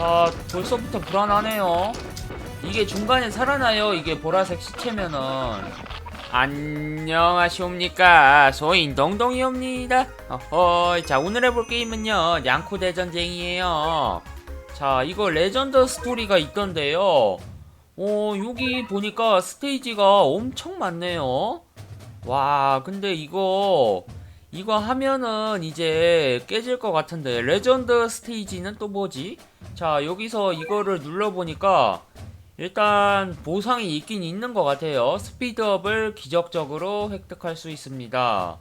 자, 벌써부터 불안하네요. 이게 중간에 살아나요. 이게 보라색 시체면은. 안녕하시옵니까. 소인 동동이옵니다. 어허, 자, 오늘 해볼 게임은요. 양코 대전쟁이에요. 자, 이거 레전드 스토리가 있던데요. 어, 여기 보니까 스테이지가 엄청 많네요. 와, 근데 이거, 이거 하면은 이제 깨질 것 같은데. 레전드 스테이지는 또 뭐지? 자, 여기서 이거를 눌러보니까 일단 보상이 있긴 있는 것 같아요. 스피드업을 기적적으로 획득할 수 있습니다.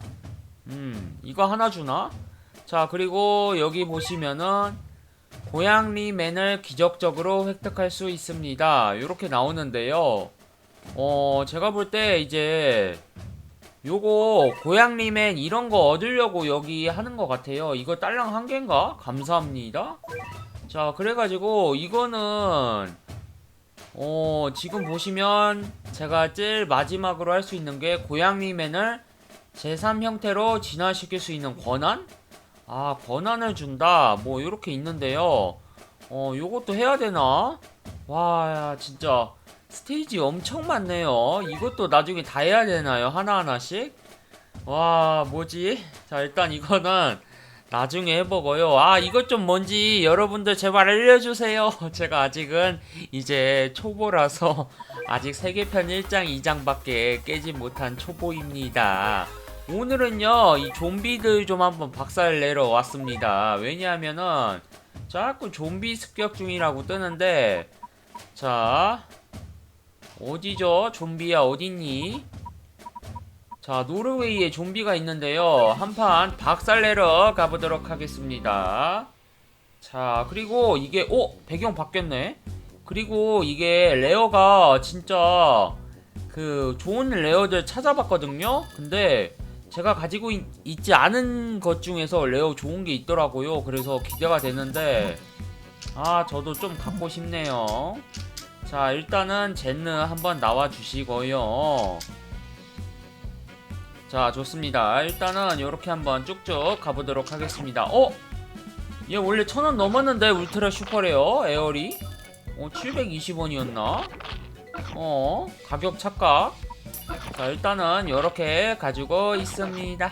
음, 이거 하나 주나? 자, 그리고 여기 보시면은 고양리맨을 기적적으로 획득할 수 있습니다. 이렇게 나오는데요. 어, 제가 볼 때 이제 요거 고양리맨 이런 거 얻으려고 여기 하는 것 같아요. 이거 딸랑 한 개인가? 감사합니다. 자, 그래가지고 이거는 어, 지금 보시면 제가 제일 마지막으로 할 수 있는 게 고양리맨을 제3 형태로 진화시킬 수 있는 권한? 아, 권한을 준다. 뭐 이렇게 있는데요. 어, 요것도 해야 되나? 와, 야, 진짜 스테이지 엄청 많네요. 이것도 나중에 다 해야 되나요? 하나하나씩? 와, 뭐지? 자, 일단 이거는 나중에 해보고요. 아, 이것 좀 뭔지 여러분들 제발 알려주세요. 제가 아직은 이제 초보라서 아직 세계편 1장, 2장밖에 깨지 못한 초보입니다. 오늘은요, 이 좀비들 좀 한번 박살 내러 왔습니다. 왜냐하면은 자꾸 좀비 습격 중이라고 뜨는데, 자, 어디죠? 좀비야, 어딨니? 자, 노르웨이에 좀비가 있는데요. 한판 박살내러 가보도록 하겠습니다. 자, 그리고 이게, 오! 배경 바뀌었네? 그리고 이게 레어가 진짜 그 좋은 레어들 찾아봤거든요? 근데 제가 가지고 있, 있지 않은 것 중에서 레어 좋은 게 있더라고요. 그래서 기대가 되는데, 아, 저도 좀 갖고 싶네요. 자, 일단은 젠느 한번 나와 주시고요. 자 좋습니다 일단은 이렇게 한번 쭉쭉 가보도록 하겠습니다 어? 얘 원래 천원 넘었는데 울트라 슈퍼레어 에어리 어 720원이었나? 어 가격 착각 자 일단은 이렇게 가지고 있습니다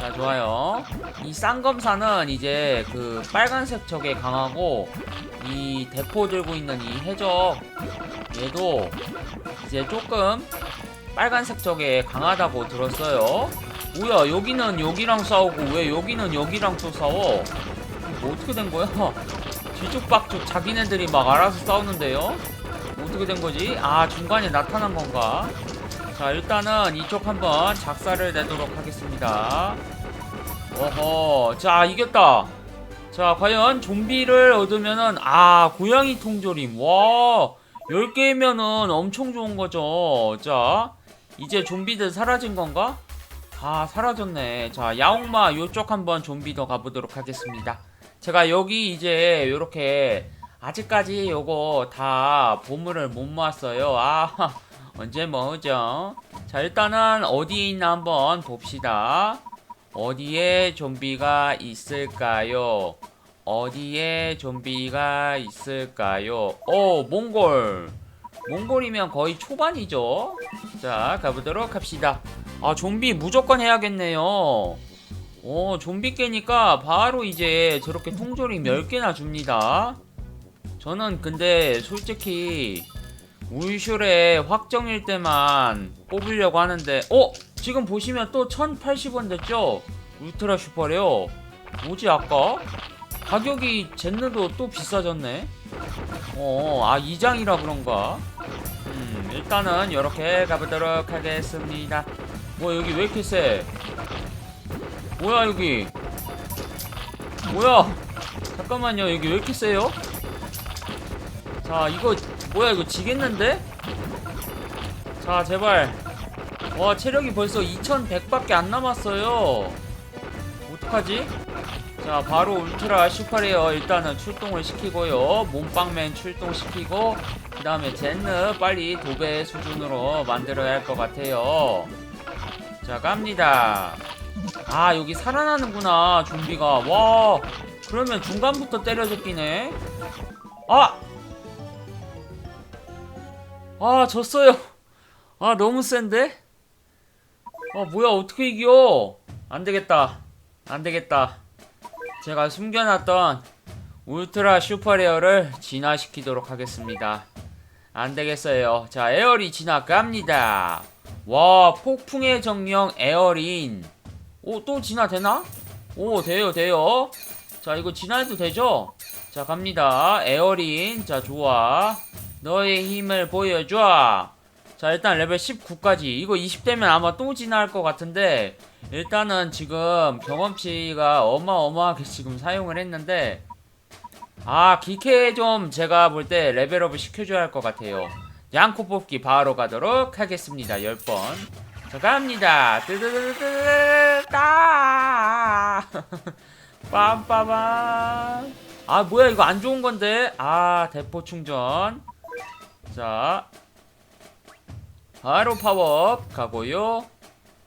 자 좋아요 이 쌍검사는 이제 그 빨간색 적에 강하고 이 대포 들고 있는 이 해적 얘도 이제 조금 빨간색 적에 강하다고 들었어요. 뭐야 여기는 여기랑 싸우고 왜 여기는 여기랑 또 싸워? 뭐 어떻게 된 거야? 뒤쪽박쪽 자기네들이 막 알아서 싸우는데요? 어떻게 된 거지? 아 중간에 나타난 건가? 자 일단은 이쪽 한번 작사를 내도록 하겠습니다. 어허 자 이겼다. 자 과연 좀비를 얻으면은 아 고양이 통조림 와 10개면은 엄청 좋은 거죠. 자, 이제 좀비들 사라진 건가? 아, 사라졌네. 자, 야옹마 요쪽 한번 좀비 더 가보도록 하겠습니다. 제가 여기 이제 요렇게 아직까지 요거 다 보물을 못 모았어요. 아, 언제 모으죠? 자, 일단은 어디에 있나 한번 봅시다. 어디에 좀비가 있을까요? 어디에 좀비가 있을까요? 오, 몽골. 몽골이면 거의 초반이죠. 자, 가보도록 합시다. 아, 좀비 무조건 해야겠네요. 오, 좀비 깨니까 바로 이제 저렇게 통조림 10개나 줍니다. 저는 근데 솔직히 울슐의 확정일 때만 뽑으려고 하는데, 어? 지금 보시면 또 1080원 됐죠? 울트라 슈퍼래요. 뭐지, 아까? 가격이 젠느도 또 비싸졌네. 어, 아 2장이라 그런가? 음, 일단은 이렇게 가보도록 하겠습니다. 뭐 여기 왜 이렇게 세? 뭐야 여기? 뭐야? 잠깐만요 여기 왜 이렇게 세요? 자 이거 뭐야 이거 지겠는데? 자 제발 와 체력이 벌써 2100밖에 안 남았어요 어떡하지? 자 바로 울트라 슈퍼레어 일단은 출동을 시키고요 몸빵맨 출동시키고 그 다음에 젠느 빨리 도배 수준으로 만들어야 할 것 같아요 자 갑니다 아 여기 살아나는구나 좀비가 와 그러면 중간부터 때려 잡기네 아! 아, 졌어요. 아, 너무 센데? 아, 뭐야, 어떻게 이겨? 안 되겠다. 안 되겠다. 제가 숨겨놨던 울트라 슈퍼레어를 진화시키도록 하겠습니다. 안 되겠어요. 자, 에어리 진화 갑니다. 와, 폭풍의 정령 에어린. 오, 또 진화 되나? 오, 돼요, 돼요. 자, 이거 진화해도 되죠? 자, 갑니다. 에어린. 자, 좋아. 너의 힘을 보여줘. 자, 일단 레벨 19까지. 이거 20되면 아마 또 진화할 것 같은데, 일단은 지금 경험치가 어마어마하게 지금 사용을 했는데, 아, 기캐 좀 제가 볼 때 레벨업을 시켜줘야 할 것 같아요. 양코 뽑기 바로 가도록 하겠습니다. 10번. 자, 갑니다. 따! 빰빠밤. 아, 뭐야, 이거 안 좋은 건데? 아, 대포 충전. 자. 바로 파워업 가고요.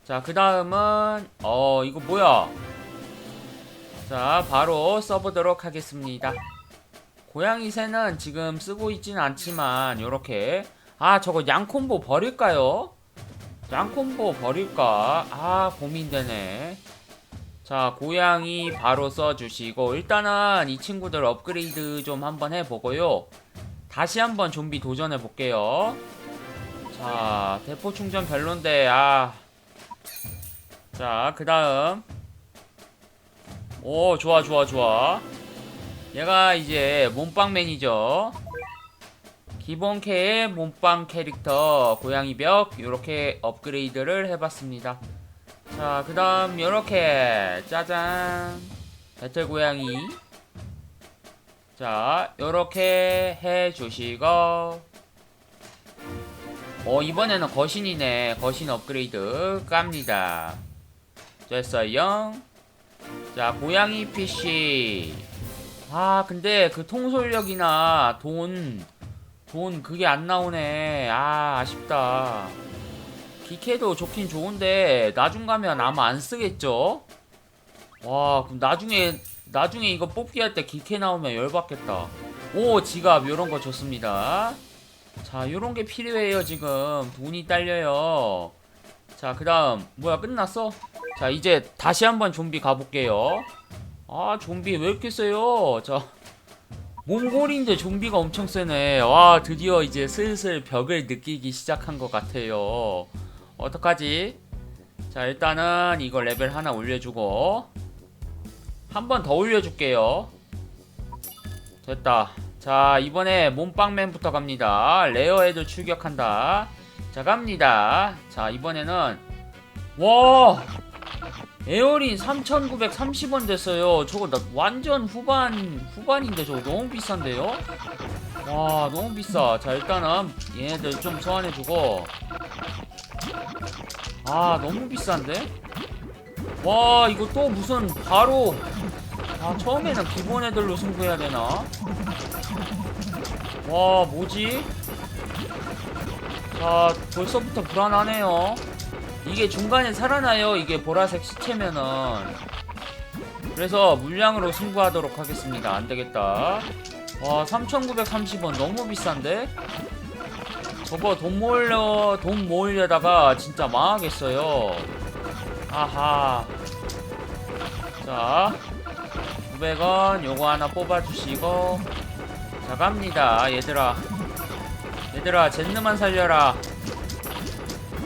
자, 그 다음은, 어, 이거 뭐야? 자, 바로 써보도록 하겠습니다. 고양이 새는 지금 쓰고 있지는 않지만, 요렇게. 아, 저거 양콤보 버릴까요? 양콤보 버릴까? 아, 고민되네. 자, 고양이 바로 써주시고, 일단은 이 친구들 업그레이드 좀 한번 해보고요. 다시 한번 좀비 도전해볼게요. 자, 대포 충전 별론데, 아. 자, 그 다음. 오, 좋아, 좋아, 좋아. 얘가 이제 몸빵맨이죠. 기본 캐의 몸빵 캐릭터 고양이 벽 요렇게 업그레이드를 해봤습니다. 자, 그 다음 요렇게 짜잔 배틀 고양이 자, 요렇게 해주시고 어, 이번에는 거신이네. 거신 업그레이드 깝니다. 됐어요. 자, 고양이 PC. 아, 근데 그 통솔력이나 돈, 돈 그게 안 나오네. 아, 아쉽다. 기캐도 좋긴 좋은데, 나중 가면 아마 안 쓰겠죠? 와, 그럼 나중에, 나중에 이거 뽑기 할 때 기캐 나오면 열받겠다. 오, 지갑, 요런 거 좋습니다. 자, 요런 게 필요해요, 지금. 돈이 딸려요. 자, 그 다음. 뭐야, 끝났어? 자, 이제 다시 한번 좀비 가볼게요. 아, 좀비 왜 이렇게 세요? 자, 몽골인데 좀비가 엄청 세네. 와, 드디어 이제 슬슬 벽을 느끼기 시작한 것 같아요. 어떡하지? 자, 일단은 이거 레벨 하나 올려주고. 한 번 더 올려줄게요. 됐다. 자, 이번에 몸빵맨부터 갑니다. 레어 애들 출격한다. 자, 갑니다. 자, 이번에는, 와! 에어린 3,930원 됐어요. 저거 나 완전 후반, 후반인데 저거 너무 비싼데요? 와, 너무 비싸. 자, 일단은 얘네들 좀 소환해주고. 아, 너무 비싼데? 와, 이거 또 무슨 바로. 아, 처음에는 기본 애들로 승부해야 되나? 와, 뭐지? 자, 벌써부터 불안하네요. 이게 중간에 살아나요. 이게 보라색 시체면은. 그래서 물량으로 승부하도록 하겠습니다. 안 되겠다. 와, 3,930원 너무 비싼데? 저거 돈 모으려, 돈 모으려다가 진짜 망하겠어요. 아하. 자, 900원 요거 하나 뽑아주시고. 자, 갑니다. 얘들아. 얘들아, 젠느만 살려라.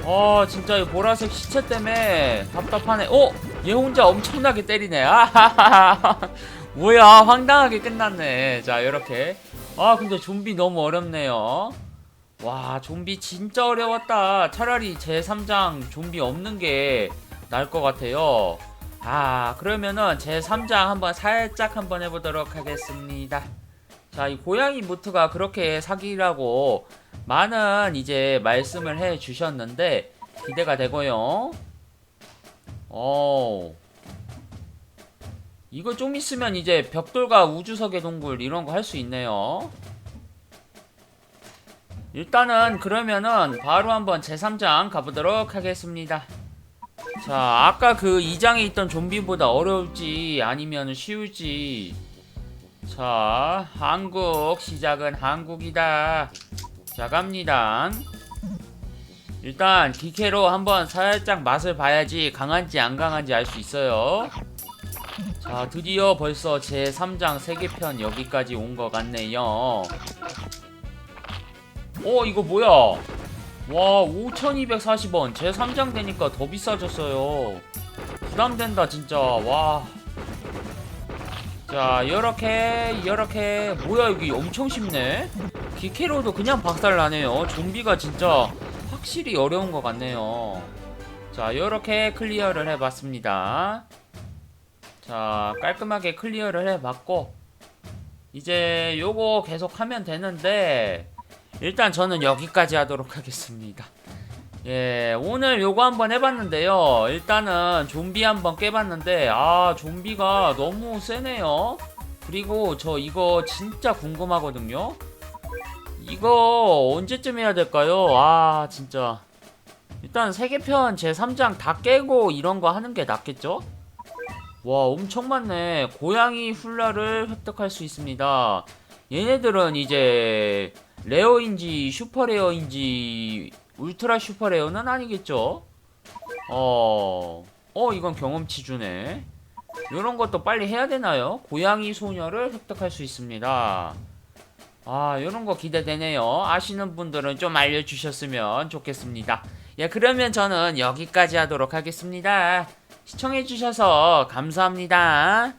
어 진짜 이 보라색 시체 때문에 답답하네 어? 얘 혼자 엄청나게 때리네 아하하하 뭐야 황당하게 끝났네 자 요렇게 아 근데 좀비 너무 어렵네요 와 좀비 진짜 어려웠다 차라리 제3장 좀비 없는 게 나을 것 같아요 아 그러면은 제 3장 한번 살짝 한번 해보도록 하겠습니다 자 이 고양이 무트가 그렇게 사기라고 많은 이제 말씀을 해 주셨는데 기대가 되고요. 어. 이거 좀 있으면 이제 벽돌과 우주석의 동굴 이런 거 할 수 있네요. 일단은 그러면은 바로 한번 제3장 가보도록 하겠습니다. 자, 아까 그 2장에 있던 좀비보다 어려울지 아니면 쉬울지 자, 한국 시작은 한국이다. 자, 갑니다. 일단 디케로 한번 살짝 맛을 봐야지 강한지 안 강한지 알 수 있어요. 자, 드디어 벌써 제 3장 세계편 여기까지 온 것 같네요. 어, 이거 뭐야? 와, 5,240원. 제 3장 되니까 더 비싸졌어요. 부담된다, 진짜. 와. 자, 이렇게, 이렇게. 뭐야, 여기 엄청 쉽네? 디케로도 그냥 박살나네요. 좀비가 진짜 확실히 어려운 것 같네요. 자, 이렇게 클리어를 해봤습니다. 자, 깔끔하게 클리어를 해봤고, 이제 요거 계속 하면 되는데, 일단 저는 여기까지 하도록 하겠습니다. 예, 오늘 요거 한번 해봤는데요. 일단은 좀비 한번 깨봤는데, 아, 좀비가 너무 세네요. 그리고 저 이거 진짜 궁금하거든요. 이거 언제쯤 해야 될까요? 아, 진짜. 일단 세계편 제 3장 다 깨고 이런 거 하는 게 낫겠죠? 와, 엄청 많네. 고양이 훌라를 획득할 수 있습니다. 얘네들은 이제 레어인지 슈퍼레어인지 울트라 슈퍼레어는 아니겠죠? 어, 어, 이건 경험치 주네. 이런 것도 빨리 해야 되나요? 고양이 소녀를 획득할 수 있습니다. 아, 이런 거 기대되네요. 아시는 분들은 좀 알려주셨으면 좋겠습니다. 예, 그러면 저는 여기까지 하도록 하겠습니다. 시청해주셔서 감사합니다.